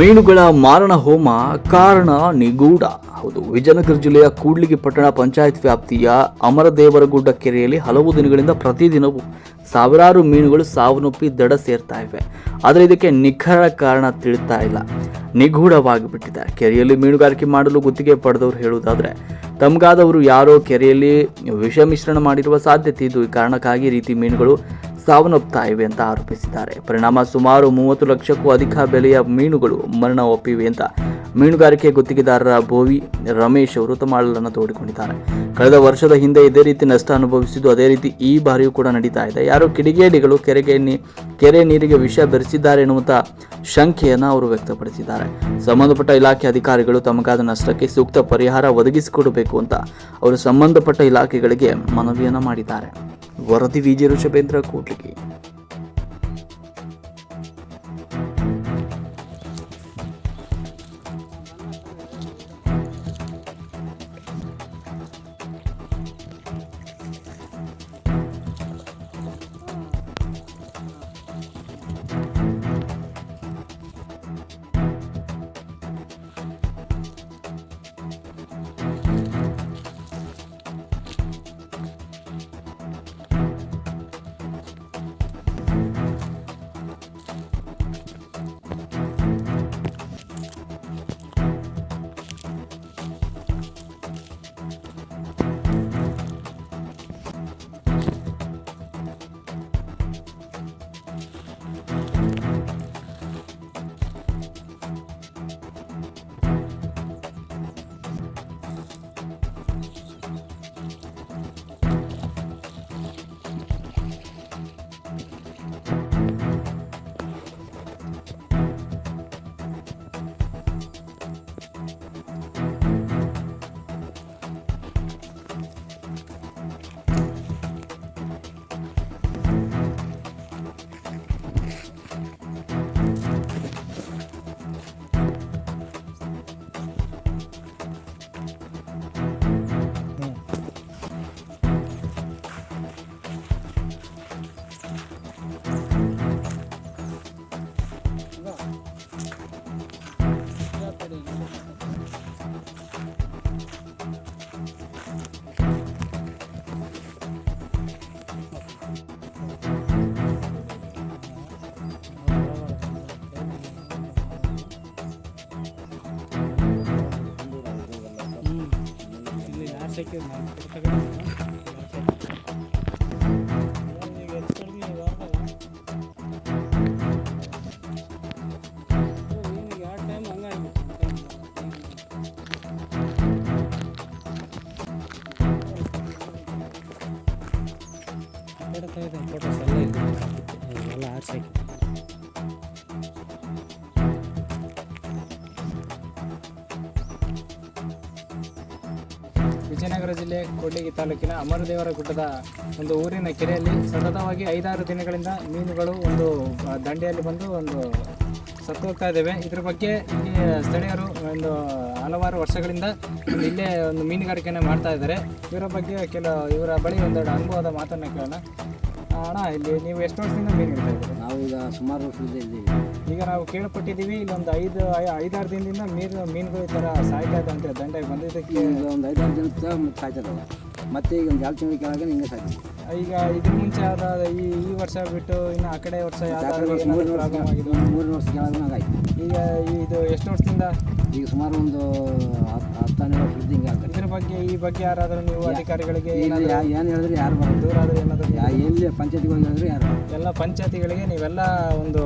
ಮೀನುಗಳ ಮಾರಣ ಹೋಮ ಕಾರಣ ನಿಗೂಢ. ಹೌದು, ವಿಜಯನಗರ ಜಿಲ್ಲೆಯ ಕೂಡ್ಲಿಗಿ ಪಟ್ಟಣ ಪಂಚಾಯತ್ ವ್ಯಾಪ್ತಿಯ ಅಮರದೇವರಗುಡ್ಡ ಕೆರೆಯಲ್ಲಿ ಹಲವು ದಿನಗಳಿಂದ ಪ್ರತಿದಿನವೂ ಸಾವಿರಾರು ಮೀನುಗಳು ಸಾವನ್ನಪ್ಪಿ ದಡ ಸೇರ್ತಾ ಇವೆ. ಆದರೆ ಇದಕ್ಕೆ ನಿಖರ ಕಾರಣ ತಿಳಿತಾ ಇಲ್ಲ. ನಿಗೂಢವಾಗಿಬಿಟ್ಟಿದೆ. ಕೆರೆಯಲ್ಲಿ ಮೀನುಗಾರಿಕೆ ಮಾಡಲು ಗುತ್ತಿಗೆ ಪಡೆದವರು ಹೇಳುವುದಾದರೆ, ತಮಗಾದವರು ಯಾರೋ ಕೆರೆಯಲ್ಲಿ ವಿಷ ಮಿಶ್ರಣ ಮಾಡಿರುವ ಸಾಧ್ಯತೆ ಇದು ಈ ಕಾರಣಕ್ಕಾಗಿ ರೀತಿ ಮೀನುಗಳು ಸಾವನ್ನಪ್ಪುತ್ತಾ ಇವೆ ಅಂತ ಆರೋಪಿಸಿದ್ದಾರೆ. ಪರಿಣಾಮ ಸುಮಾರು ಮೂವತ್ತು ಲಕ್ಷಕ್ಕೂ ಅಧಿಕ ಬೆಲೆಯ ಮೀನುಗಳು ಮರಣ ಒಪ್ಪಿವೆ ಅಂತ ಮೀನುಗಾರಿಕೆ ಗುತ್ತಿಗೆದಾರರ ಭೋವಿ ರಮೇಶ್ ಅವರು ತಮ್ಮ ಆಳನ್ನು ತೋಡಿಕೊಂಡಿದ್ದಾರೆ. ಕಳೆದ ವರ್ಷದ ಹಿಂದೆ ಇದೇ ರೀತಿ ನಷ್ಟ ಅನುಭವಿಸಿದ್ದು, ಅದೇ ರೀತಿ ಈ ಬಾರಿಯೂ ಕೂಡ ನಡೀತಾ ಇದೆ. ಯಾರು ಕಿಡಿಗೇಡಿಗಳು ಕೆರೆಗೆ ಕೆರೆ ನೀರಿಗೆ ವಿಷ ಬೆರೆಸಿದ್ದಾರೆ ಎನ್ನುವಂಥ ಶಂಕೆಯನ್ನು ಅವರು ವ್ಯಕ್ತಪಡಿಸಿದ್ದಾರೆ. ಸಂಬಂಧಪಟ್ಟ ಇಲಾಖೆ ಅಧಿಕಾರಿಗಳು ತಮಗಾದ ನಷ್ಟಕ್ಕೆ ಸೂಕ್ತ ಪರಿಹಾರ ಒದಗಿಸಿಕೊಡಬೇಕು ಅಂತ ಅವರು ಸಂಬಂಧಪಟ್ಟ ಇಲಾಖೆಗಳಿಗೆ ಮನವಿಯನ್ನು ಮಾಡಿದ್ದಾರೆ. ವರದಿ ವಿಜಯ ಋಷಭೇಂದ್ರ ಕೂಡ್ಲಿಗಿ ಫೋಟೋಸ್ ಎಲ್ಲ ಇದೆ ಎಲ್ಲ ಆರ್ಸಿ ಜಿಲ್ಲೆ ಕೂಡ್ಲಿಗಿ ತಾಲೂಕಿನ ಅಮರದೇವರ ಗುಡ್ಡದ ಒಂದು ಊರಿನ ಕೆರೆಯಲ್ಲಿ ಸತತವಾಗಿ ಐದಾರು ದಿನಗಳಿಂದ ಮೀನುಗಳು ಒಂದು ದಂಡೆಯಲ್ಲಿ ಬಂದು ಒಂದು ಸತ್ತು ಹೋಗ್ತಾ ಇದ್ದೇವೆ. ಇದ್ರ ಬಗ್ಗೆ ಇಲ್ಲಿ ಸ್ಥಳೀಯರು ಒಂದು ಹಲವಾರು ವರ್ಷಗಳಿಂದ ಇಲ್ಲೇ ಒಂದು ಮೀನುಗಾರಿಕೆಯನ್ನು ಮಾಡ್ತಾ ಇದ್ದಾರೆ. ಇವರ ಬಗ್ಗೆ ಕೆಲ ಇವರ ಬಳಿ ಒಂದೆರಡು ಅನುಭವದ ಮಾತನ್ನು ಕೇಳೋಣ. ಅಣ್ಣ, ಇಲ್ಲಿ ನೀವು ಎಷ್ಟು ವರ್ಷದಿಂದ ಮೀನು ಹಿಡಿತಾ ಇದ್ದೀರಿ? ಸುಮಾರು ವರ್ಷದಿಂದ ಇದ್ದೀವಿ ಈಗ ನಾವು ಕೇಳ್ಪಟ್ಟಿದ್ದೀವಿ ಇಲ್ಲೊಂದು ಐದು ಐದಾರು ದಿನದಿಂದ ಮೀನು ಮೀನುಗಳು ಈ ಥರ ಸಾಯ್ತಾ ಇದೆ ಅಂತ ದಂಡೆಗೆ ಬಂದಿದ್ದಕ್ಕೆ. ಈಗ ಒಂದು ಐದಾರು ದಿನ ಮತ್ತೆ ಸಾಯ್ತದಲ್ಲ ಮತ್ತೆ ಈಗ ಒಂದು ಎರಡು ತಿಂಗಳ ಕೆಳಗೆ ಹಿಂಗೆ ಸಾಯ್ತೀವಿ ಈಗ ಇದು ಮುಂಚೆ ಆದ ಈ ಈ ವರ್ಷ ಬಿಟ್ಟು ಇನ್ನು ಆ ಕಡೆ ವರ್ಷ ಯಾವ್ದಾದ್ರು ಮೂರು ವರ್ಷ ಕೆಳಗೆ ಆಯ್ತು ಈಗ ಇದು ಎಷ್ಟು ವರ್ಷದಿಂದ? ಈಗ ಸುಮಾರು ಒಂದು ಹತ್ತನೇ ವರ್ಷದಿಂದ ಹಿಂಗೆ ಆಗ್ತದೆ. ಇದ್ರ ಬಗ್ಗೆ ಈ ಬಗ್ಗೆ ಯಾರಾದರೂ ನೀವು ಅಧಿಕಾರಿಗಳಿಗೆ ಏನಾದರೂ ಏನು ಹೇಳಿದ್ರೆ ಯಾರು ಬರೋದು ದೂರ ಆದರೆ ಏನಾದರೂ ಯಾ ಎಲ್ಲಿ ಪಂಚಾಯತಿಗೆ ಹೋಗಿ ಹೇಳಿದ್ರೆ ಯಾರು? ಎಲ್ಲ ಪಂಚಾಯತಿಗಳಿಗೆ ನೀವೆಲ್ಲ ಒಂದು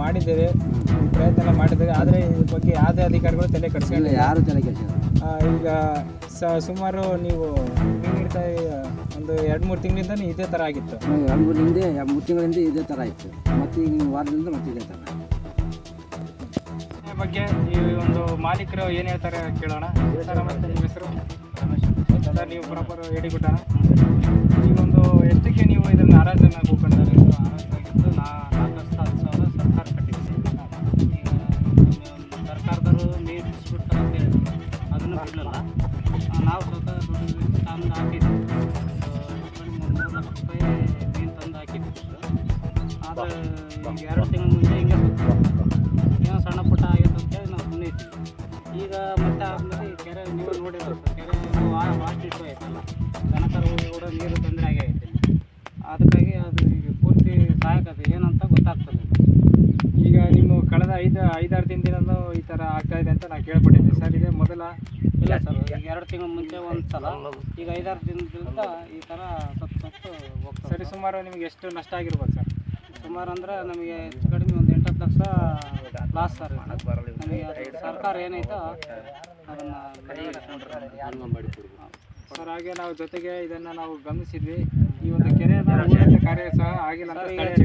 ಮಾಡಿದ್ದೇವೆ ಪ್ರಯತ್ನ ಮಾಡಿದ್ದೇವೆ ಆದರೆ ಇದ್ರ ಬಗ್ಗೆ ಯಾವುದೇ ಅಧಿಕಾರಿಗಳು ತಲೆ ಕಟ್ಸಿಲ್ಲ ಯಾರು ತಲೆ ಕೆಡಿಸಿಲ್ಲ. ಈಗ ಸ ಸುಮಾರು ನೀವು ನೀಡ್ತಾ ಒಂದು ಎರಡು ಮೂರು ತಿಂಗಳಿಂದ ಇದೇ ಥರ ಆಗಿತ್ತು. ಎರಡು ಮೂರು ಹಿಂದೆ ಮೂರು ತಿಂಗಳಿಂದ ಇದೇ ಥರ ಇತ್ತು. ಮತ್ತು ಈಗ ನೀವು ವಾರದಿಂದ ಮತ್ತೆ ಇದೇ ಥರ. ಬಗ್ಗೆ ಈ ಒಂದು ಮಾಲೀಕರು ಏನು ಹೇಳ್ತಾರೆ ಕೇಳೋಣ. ಸರ್ ಮತ್ತೆ ನಿಮ್ಮ ಹೆಸರು? ಸರ್, ನೀವು ಪ್ರಾಪರ್ ಹೇಳಿಬಿಟ್ಟಣ ಈ ಒಂದು ಎಷ್ಟಕ್ಕೆ ನೀವು ಇದನ್ನು ಹರಾಜನ್ನು ನಾನು ಕೇಳ್ಪಟ್ಟಿದ್ದೆ ಸರ್ ಇದೇ ಮೊದಲ ಇಲ್ಲ ಸರ್ ಈಗ ಎರಡು ತಿಂಗಳ ಮುಂಚೆ ಒಂದು ಸಲ ಈಗ ಐದಾರು ದಿನದಿಂದ ಈ ಥರ ಸತ್ತು ಸತ್ತು ಹೋಗ್ತದೆ ಸರಿ ಸುಮಾರು ನಿಮಗೆ ಎಷ್ಟು ನಷ್ಟ ಆಗಿರ್ಬೋದು ಸರ್? ಸುಮಾರು ಅಂದರೆ ನಮಗೆ ಹೆಚ್ಚು ಕಡಿಮೆ ಒಂದು ಎಂಟತ್ತು ಲಕ್ಷ ಲಾಸ್ ಸರ್. ನಮಗೆ ಸರ್ಕಾರ ಏನೈತೋ ಅದನ್ನು ಸರ್ ಹಾಗೆ ನಾವು ಜೊತೆಗೆ ಇದನ್ನು ನಾವು ಗಮನಿಸಿದ್ವಿ. ಈ ಒಂದು ಕೆರೆ ಕಾರ್ಯ ಸಹ ಆಗಿಲ್ಲ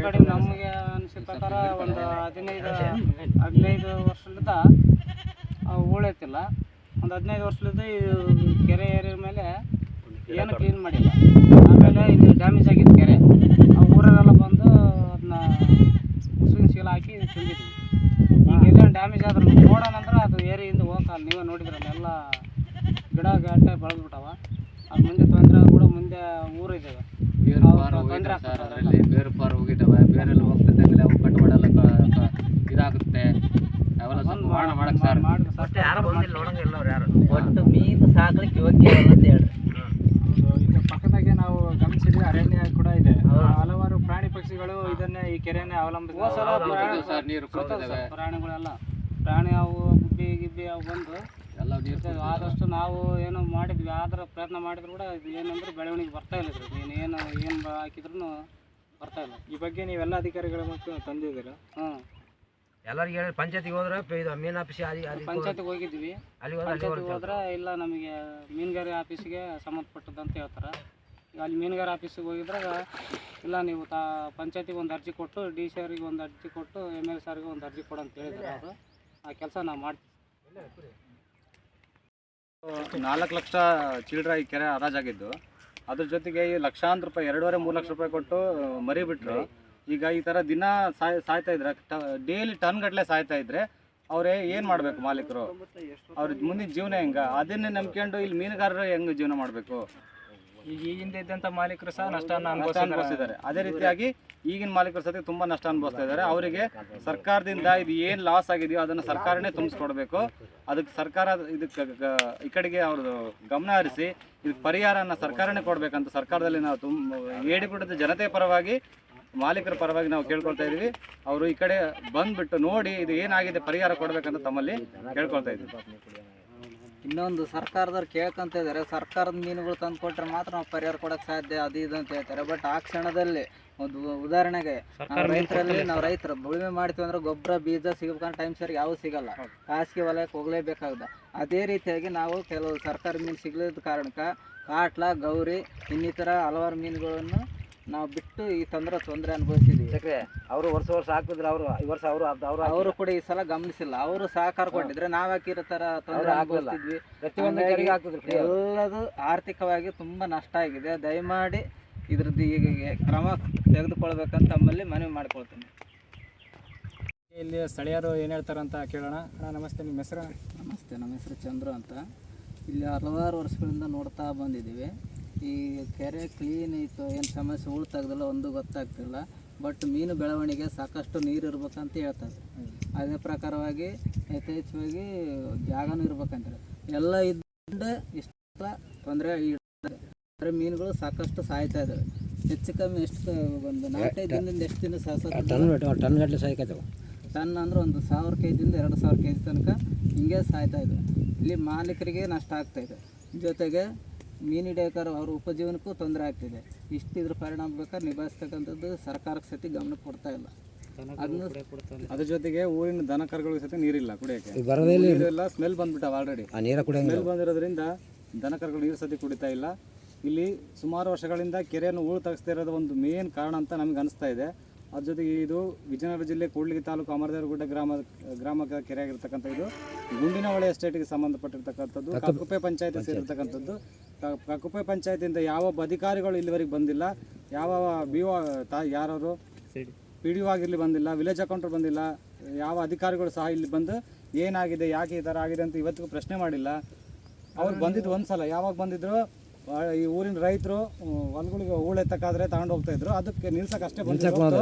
ಕಡಿಮೆ ನಮಗೆ ಅನಿಸಿದ ಪ್ರಕಾರ ಒಂದು ಹದಿನೈದು ಹದಿನೈದು ವರ್ಷದಿಂದ ಉಳೈತಿಲ್ಲ ಒಂದು ಹದಿನೈದು ವರ್ಷದಿಂದ ಕೆರೆ ಏರಿದ ಮೇಲೆ ಏನು ಕ್ಲೀನ್ ಮಾಡಿಲ್ಲ. ಆಮೇಲೆ ಇದು ಡ್ಯಾಮೇಜ್ ಆಗಿತ್ತು ಕೆರೆ. ಆ ಊರರೆಲ್ಲ ಬಂದು ಅದನ್ನ ಮುಸ್ಲಿಂ ಶೀಲ ಹಾಕಿ ತುಂಬಿದ್ವಿ. ಈಗ ಎಲ್ಲ ಡ್ಯಾಮೇಜ್ ಆದ್ರೆ ನೋಡೋಣ ಅಂದ್ರೆ ಅದು ಏರಿಯಿಂದ ಹೋಗಲ್ಲ ನೀವೇ ನೋಡಿದ್ರಲ್ಲ ಎಲ್ಲ ಗಿಡ ಗಟ್ಟೆ ಬೆಳೆದ್ಬಿಟ್ಟವ. ಅದು ಮುಂದೆ ತೊಂದರೆ ಕೂಡ ಮುಂದೆ ಊರಿದೆ. ತೊಂದರೆ ಆಗ್ತದೆ ಬೇರೆ ಪಾರು ಹೋಗಿದ್ದಾವೆ ಬೇರೆಲ್ಲ ಹೋಗ್ತಿದ್ದಂಗೆಲ್ಲ ಅವು ಕಟ್ ಮಾಡಲ್ಲ ಇದಾಗುತ್ತೆ. ಅವೆಲ್ಲ ಸ್ವಲ್ಪ ಮಾಡ ಮಾಡಕ್ ಸರ್ ಯಾರು ಬಂದಿಲ್ಲ ನೋಡಂಗಿಲ್ಲ ಅವ್ರು ಯಾರು. ಒಟ್ಟು ಮೀನು ಸಾಕ್ಲಿಕ್ಕೆ ಯೋಗ್ಯ ಅಂತ ಹೇಳ್ರಿ. ಈಗ ಪಕ್ಕದಾಗೆ ನಾವು ಗಮನಿಸಿದ್ವಿ ಅರಣ್ಯ ಕೂಡ ಇದೆ. ಹಲವಾರು ಪ್ರಾಣಿ ಪಕ್ಷಿಗಳು ಇದನ್ನೇ ಈ ಕೆರೆಯನ್ನೇ ಅವಲಂಬಿಸಿ ಸರ್ ನೀರು ಪ್ರಾಣಿಗಳೆಲ್ಲ. ಪ್ರಾಣಿ ಅವು ಗುಬ್ಬಿ ಗಿಬ್ಬಿ ಅವು ಬಂದು ಎಲ್ಲ ನೀರು ಆದಷ್ಟು ನಾವು ಏನು ಮಾಡಿದ್ವಿ ಆದ್ರೆ ಪ್ರಯತ್ನ ಮಾಡಿದ್ರು ಕೂಡ ಇದು ಏನಂದ್ರೆ ಬೆಳವಣಿಗೆ ಬರ್ತಾ ಇಲ್ಲ ನೀನು ಏನು ಏನು ಹಾಕಿದ್ರು ಬರ್ತಾ ಇಲ್ಲ. ಈ ಬಗ್ಗೆ ನೀವೆಲ್ಲ ಅಧಿಕಾರಿಗಳ ಮತ್ತು ತಂದಿದ್ದೀರಾ? ಹ್ಞೂ ಎಲ್ಲರಿಗೆ ಹೇಳಿ ಪಂಚಾಯತಿಗೆ ಹೋದ್ರೆ ಪ- ಇದು ಮೀನು ಆಫೀಸ್ ಅಲ್ಲಿ ಅಲ್ಲಿ ಪಂಚಾಯತಿಗೆ ಹೋಗಿದ್ವಿ ಅಲ್ಲಿ ಹೋದ್ರೆ ಅಲ್ಲಿ ಪಂಚಾಯತಿಗೆ ಹೋದ್ರೆ ಇಲ್ಲ ನಮಗೆ ಮೀನುಗಾರಿ ಆಫೀಸಿಗೆ ಸಂಬಂಧಪಟ್ಟದ್ದು ಅಂತ ಹೇಳ್ತಾರೆ. ಈಗ ಅಲ್ಲಿ ಮೀನುಗಾರ ಆಫೀಸಿಗೆ ಹೋಗಿದ್ರಾಗ ಇಲ್ಲ ನೀವು ತಾ ಪಂಚಾಯತಿಗೆ ಒಂದು ಅರ್ಜಿ ಕೊಟ್ಟು ಡಿ ಸಿ ಅವ್ರಿಗೆ ಒಂದು ಅರ್ಜಿ ಕೊಟ್ಟು ಎಂ ಎಲ್ ಸಾರಿಗೆ ಒಂದು ಅರ್ಜಿ ಕೊಡು ಅಂತ ಹೇಳಿದ್ರು ಅವರು. ಆ ಕೆಲಸ ನಾವು ಮಾಡ್ತೀವಿ. ನಾಲ್ಕು ಲಕ್ಷ ಚಿಲ್ಡ್ರ ಈ ಕೆರೆ ಹರಾಜಾಗಿದ್ದು. ಅದ್ರ ಜೊತೆಗೆ ಈ ಲಕ್ಷಾಂತರ ರೂಪಾಯಿ ಎರಡೂವರೆ ಮೂರು ಲಕ್ಷ ರೂಪಾಯಿ ಕೊಟ್ಟು ಮರಿ ಬಿಟ್ರು. ಈಗ ಈ ಥರ ದಿನ ಸಾಯ್ ಸಾಯ್ತಾ ಇದ್ರೆ ಡೈಲಿ ಟನ್ ಗಟ್ಟಲೆ ಸಾಯ್ತಾ ಇದ್ರೆ ಅವ್ರೆ ಏನು ಮಾಡಬೇಕು ಮಾಲೀಕರು? ಅವ್ರ ಮುಂದಿನ ಜೀವನ ಹೆಂಗ? ಅದನ್ನೇ ನಂಬ್ಕೊಂಡು ಇಲ್ಲಿ ಮೀನುಗಾರರು ಹೆಂಗೆ ಜೀವನ ಮಾಡಬೇಕು? ಈಗ ಈ ಹಿಂದೆ ಇದ್ದಂಥ ಮಾಲೀಕರು ಸಹ ನಷ್ಟ ಅನುಭವಿಸಿದ್ದಾರೆ ಅದೇ ರೀತಿಯಾಗಿ ಈಗಿನ ಮಾಲೀಕರು ಸತಿ ತುಂಬಾ ನಷ್ಟ ಅನುಭವಿಸ್ತಾ ಇದ್ದಾರೆ. ಅವರಿಗೆ ಸರ್ಕಾರದಿಂದ ಇದು ಏನು ಲಾಸ್ ಆಗಿದೆಯೋ ಅದನ್ನು ಸರ್ಕಾರನೇ ತುಂಬಿಸ್ಕೊಡ್ಬೇಕು. ಅದಕ್ಕೆ ಸರ್ಕಾರ ಇದಕ್ಕೆ ಈ ಕಡೆಗೆ ಅವ್ರದ್ದು ಗಮನ ಹರಿಸಿ ಇದಕ್ಕೆ ಪರಿಹಾರನ ಸರ್ಕಾರನೇ ಕೊಡ್ಬೇಕಂತ ಸರ್ಕಾರದಲ್ಲಿ ನಾವು ತುಂಬ ಹೇಳಿಬಿಟ್ಟು ಜನತೆ ಪರವಾಗಿ ಮಾಲೀಕರ ಪರವಾಗಿ ನಾವು ಕೇಳ್ಕೊಳ್ತಾ ಇದ್ದೀವಿ. ಅವರು ಈ ಕಡೆ ಬಂದ್ಬಿಟ್ಟು ನೋಡಿ ಇದು ಏನಾಗಿದೆ ಪರಿಹಾರ ಕೊಡ್ಬೇಕಂತ ತಮ್ಮಲ್ಲಿ ಕೇಳ್ಕೊಳ್ತಾ ಇದ್ದೀವಿ. ಇನ್ನೊಂದು ಸರ್ಕಾರದವ್ರು ಕೇಳ್ಕೊಂತ ಇದ್ದಾರೆ. ಸರ್ಕಾರದ ಮೀನುಗಳು ತಂದು ಕೊಟ್ಟರೆ ಮಾತ್ರ ನಾವು ಪರಿಹಾರ ಕೊಡಕ್ಕೆ ಸಾಧ್ಯ ಅದು ಇದು ಅಂತ ಹೇಳ್ತಾರೆ. ಬಟ್ ಆ ಕ್ಷಣದಲ್ಲಿ ಒಂದು ಉದಾಹರಣೆಗೆ ನಾವು ರೈತರಲ್ಲಿ ನಾವು ರೈತರು ಉಳುಮೆ ಮಾಡ್ತೀವಿ ಅಂದ್ರೆ ಗೊಬ್ಬರ ಬೀಜ ಸಿಗಬೇಕಂದ್ರೆ ಟೈಮ್ ಸರಿ ಯಾವೂ ಸಿಗಲ್ಲ. ಖಾಸಗಿ ವಲಯಕ್ಕೆ ಹೋಗಲೇಬೇಕಾಗ್ದ ಅದೇ ರೀತಿಯಾಗಿ ನಾವು ಕೆಲವು ಸರ್ಕಾರಿ ಮೀನು ಸಿಗಲಿದ್ದ ಕಾರಣಕ್ಕೆ ಕಾಟ್ಲ ಗೌರಿ ಇನ್ನಿತರ ಹಲವಾರು ಮೀನುಗಳನ್ನು ನಾವು ಬಿಟ್ಟು ಈ ತೊಂದರೆ ತೊಂದರೆ ಅನುಭವಿಸಿದ್ವಿ. ಅವರು ವರ್ಷ ವರ್ಷ ಹಾಕಿದ್ರೆ ಅವರು ಈ ವರ್ಷ ಅವರು ಅವರು ಅವರು ಕೂಡ ಈ ಸಲ ಗಮನಿಸಿಲ್ಲ. ಅವರು ಸಹಕಾರ ಕೊಟ್ಟಿದ್ರೆ ನಾವ್ ಹಾಕಿರೋ ತರ ತೊಂದರೆ. ಅನುಭವಿಸ್ತಿದ್ವಿ. ಪ್ರತಿಯೊಂದು. ಎಲ್ಲದು ಆರ್ಥಿಕವಾಗಿ ತುಂಬಾ ನಷ್ಟ ಆಗಿದೆ. ದಯಮಾಡಿ ಇದ್ರದ್ದು ಈಗ ಕ್ರಮ ತೆಗೆದುಕೊಳ್ಬೇಕಂತ ತಮ್ಮಲ್ಲಿ ಮನವಿ ಮಾಡ್ಕೊಳ್ತೀನಿ. ಇಲ್ಲಿ ಸ್ಥಳೀಯರು ಏನು ಹೇಳ್ತಾರೆ ಅಂತ ಕೇಳೋಣ. ಅಣ್ಣ ನಮಸ್ತೆ. ನಿಮ್ಮ ಹೆಸರು? ನಮಸ್ತೆ. ನಮ್ಮ ಹೆಸರು ಚಂದ್ರು ಅಂತ. ಇಲ್ಲಿ ಹಲವಾರು ವರ್ಷಗಳಿಂದ ನೋಡ್ತಾ ಬಂದಿದ್ದೀವಿ. ಈ ಕೆರೆ ಕ್ಲೀನ್ ಇತ್ತು ಏನು ಸಮಸ್ಯೆ ಉಳ್ತಾಗ್ದಿಲ್ಲ ಒಂದು ಗೊತ್ತಾಗ್ತಿಲ್ಲ. ಬಟ್ ಮೀನು ಬೆಳವಣಿಗೆ ಸಾಕಷ್ಟು ನೀರು ಇರ್ಬೇಕಂತ ಹೇಳ್ತಾರೆ. ಅದೇ ಪ್ರಕಾರವಾಗಿ ಯಥೇಚ್ಛವಾಗಿ ಜಾಗನೂ ಇರ್ಬೇಕಂತಾರೆ ಎಲ್ಲ ಇದ್ದ ಇಷ್ಟ ತೊಂದರೆ ಅಂದರೆ ಮೀನುಗಳು ಸಾಕಷ್ಟು ಸಾಯ್ತಾ ಇದ್ದಾವೆ ಹೆಚ್ಚು ಕಮ್ಮಿ ಎಷ್ಟು ಒಂದು ನಾಲ್ಕೈದು ದಿನದಿಂದ ಎಷ್ಟು ದಿನ ಟನ್ ಗಟ್ಟಲೆ ಸಾಯ್ಕತ್ತವ ಟನ್ ಅಂದ್ರೆ ಒಂದು ಸಾವಿರ ಕೆ ಜಿಯಿಂದ ಎರಡು ಸಾವಿರ ಕೆ ಜಿ ತನಕ ಹಿಂಗೆ ಸಾಯ್ತಾ ಇದೆ ಇಲ್ಲಿ ಮಾಲೀಕರಿಗೆ ನಷ್ಟ ಆಗ್ತಾ ಇದೆ. ಜೊತೆಗೆ ಮೀನು ಹಿಡಿಯೋಕಾರ ಅವ್ರ ಉಪಜೀವನಕ್ಕೂ ತೊಂದರೆ ಆಗ್ತಿದೆ. ಇಷ್ಟು ಇದ್ರ ಪರಿಣಾಮ ಬೇಕಾದ್ರೆ ನಿಭಾಯಿಸ್ತಕ್ಕಂಥದ್ದು ಸರ್ಕಾರಕ್ಕೆ ಸತಿ ಗಮನ ಕೊಡ್ತಾ ಇಲ್ಲ. ಅದನ್ನು ಅದ್ರ ಜೊತೆಗೆ ಊರಿನ ದನ ಕರುಗಳಿಗೆ ಸತಿ ನೀರಿಲ್ಲ ಕುಡಿಯೋಕ್ಕೆ. ನೀರೆಲ್ಲ ಸ್ಮೆಲ್ ಬಂದ್ಬಿಟ್ಟಾವ ಆಲ್ರೆಡಿ ಆ ನೀರ ಕುಡಿಯಂಗಿಲ್ಲ. ಸ್ಮೆಲ್ ಬಂದಿರೋದ್ರಿಂದ ದನ ಕರುಗಳು ನೀರು ಸತಿ ಕುಡಿತಾ ಇಲ್ಲ. ಇಲ್ಲಿ ಸುಮಾರು ವರ್ಷಗಳಿಂದ ಕೆರೆಯನ್ನು ಹೂಳು ತಗ್ಸ್ತಾ ಇರೋದು ಒಂದು ಮೇನ್ ಕಾರಣ ಅಂತ ನಮ್ಗೆ ಅನಿಸ್ತಾ ಇದೆ. ಅದ್ರ ಜೊತೆಗೆ ಇದು ವಿಜಯನಗರ ಜಿಲ್ಲೆ ಕೂಡ್ಲಿಗಿ ತಾಲೂಕು ಅಮರದೇವರಗುಡ್ಡ ಗ್ರಾಮ ಗ್ರಾಮದ ಕೆರೆಯಾಗಿರ್ತಕ್ಕಂಥ ಇದು ಗುಂಡಿನ ಹೊಳೆ ಎಸ್ಟೇಟ್ಗೆ ಸಂಬಂಧಪಟ್ಟಿರ್ತಕ್ಕಂಥದ್ದು ಕಕ್ಕುಪ್ಪೆ ಪಂಚಾಯತ್ ಸೇರಿರ್ತಕ್ಕಂಥದ್ದು. ಕ- ಪಂಚಾಯತಿಯಿಂದ ಯಾವ ಅಧಿಕಾರಿಗಳು ಇಲ್ಲಿವರೆಗೆ ಬಂದಿಲ್ಲ ಯಾವ ಬಿ ಒ ತಾ ಯಾರವರು ಪಿ ಡಿ ಒ ಆಗಿರಲಿ ಬಂದಿಲ್ಲ ವಿಲೇಜ್ ಅಕೌಂಟರ್ ಬಂದಿಲ್ಲ ಯಾವ ಅಧಿಕಾರಿಗಳು ಸಹ ಇಲ್ಲಿ ಬಂದು ಏನಾಗಿದೆ ಯಾಕೆ ಈ ಥರ ಆಗಿದೆ ಅಂತ ಇವತ್ತಿಗೂ ಪ್ರಶ್ನೆ ಮಾಡಿಲ್ಲ. ಅವ್ರು ಬಂದಿದ್ದು ಒಂದ್ಸಲ ಯಾವಾಗ ಬಂದಿದ್ರು ಈ ಊರಿನ ರೈತರು ಹೊಲಗಳಿಗೆ ಹೂಳೆತ್ತಕ್ಕಾದ್ರೆ ತಗೊಂಡು ಹೋಗ್ತಾ ಇದ್ರು ಅದಕ್ಕೆ ನಿಲ್ಸಕ್ಕೆ ಅಷ್ಟೇ ಬಂದಿದ್ರು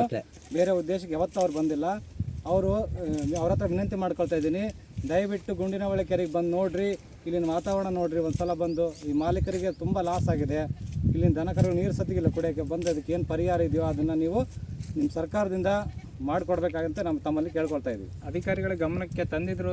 ಬೇರೆ ಉದ್ದೇಶಕ್ಕೆ ಯಾವತ್ತೂ ಅವ್ರು ಬಂದಿಲ್ಲ. ಅವರು ಅವ್ರ ಹತ್ರ ವಿನಂತಿ ಮಾಡ್ಕೊಳ್ತಾ ಇದ್ದೀನಿ ದಯವಿಟ್ಟು ಗುಂಡಿನ ಒಳಗೆ ಕೆರೆಗೆ ಬಂದು ನೋಡ್ರಿ ಇಲ್ಲಿನ ವಾತಾವರಣ ನೋಡ್ರಿ ಒಂದ್ಸಲ ಬಂದು ಈ ಮಾಲೀಕರಿಗೆ ತುಂಬ ಲಾಸ್ ಆಗಿದೆ. ಇಲ್ಲಿನ ದನಕರು ನೀರು ಸತ್ತಿಗಿಲ್ಲ ಕುಡಿಯೋಕ್ಕೆ ಬಂದು ಅದಕ್ಕೆ ಏನು ಪರಿಹಾರ ಇದೆಯೋ ಅದನ್ನು ನೀವು ನಿಮ್ಮ ಸರ್ಕಾರದಿಂದ ಮಾಡಿಕೊಡ್ಬೇಕಾಗಂತ ನಮ್ಮ ತಮ್ಮಲ್ಲಿ ಕೇಳ್ಕೊಳ್ತಾ ಇದ್ದೀವಿ ಅಧಿಕಾರಿಗಳ ಗಮನಕ್ಕೆ ತಂದಿದ್ರು